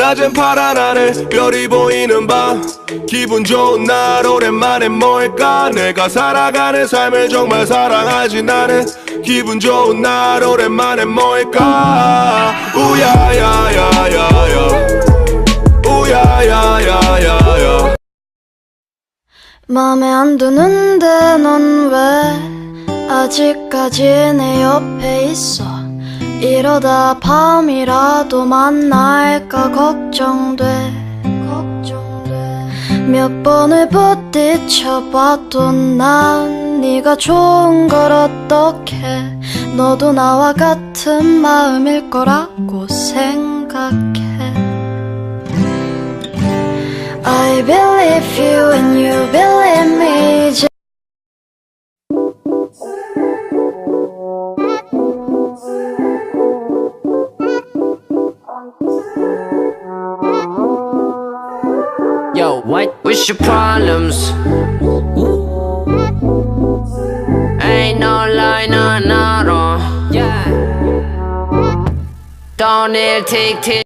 낮엔 파란 하늘 별이 보이는 밤. 기분 좋은 날 오랜만에 뭘까? 내가 살아가는 삶을 정말 사랑하지 나는. 기분 좋은 날 오랜만에 뭘까? 우야야야야야. 우야야야야야 맘에 안 드는데 넌 왜 아직까지 내 옆에 있어? 이러다 밤이라도 만날까 걱정돼 몇 번을 부딪혀봐도 난 네가 좋은 걸 어떡해 너도 나와 같은 마음일 거라고 생각해 I believe you and you believe me. j- Yo, what? What's your problems? Ain't no lie, no, no, uh. no. Yeah. Don't need take,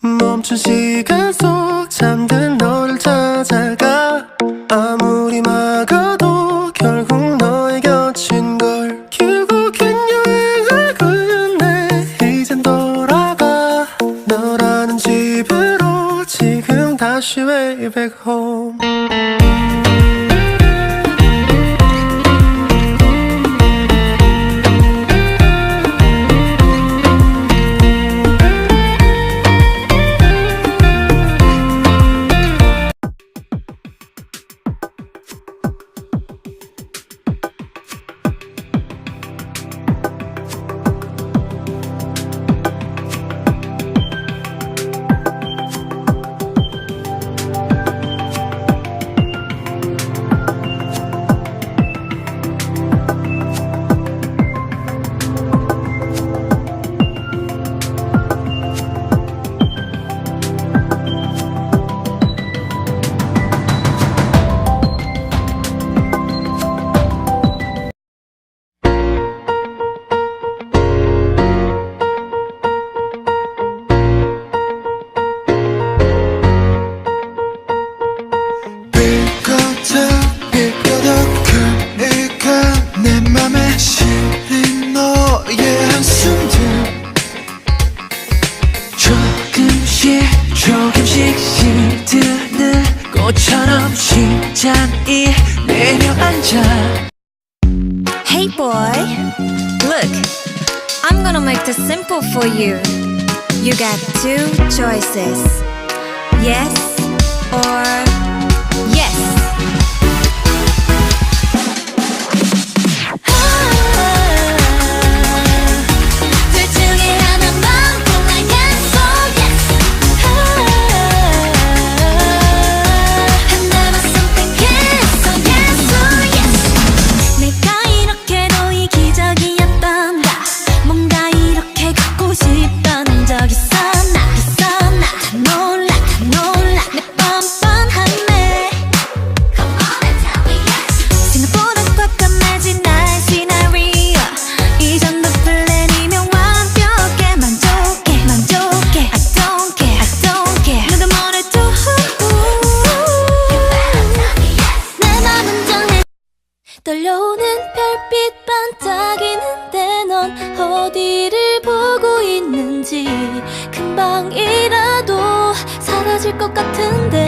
멈춘 시간 속 잠든 너를 찾아가. 아무리 막아도 결국 너의 곁인 걸 결국엔 여행을 끝내 이젠 돌아가. 너라는 집으로 지금 다시 way back home 꽃처럼 심장이 내려앉아 Hey boy, look, I'm gonna make this simple for you. You got two choices yes 있는지 금방이라도 사라질 것 같은데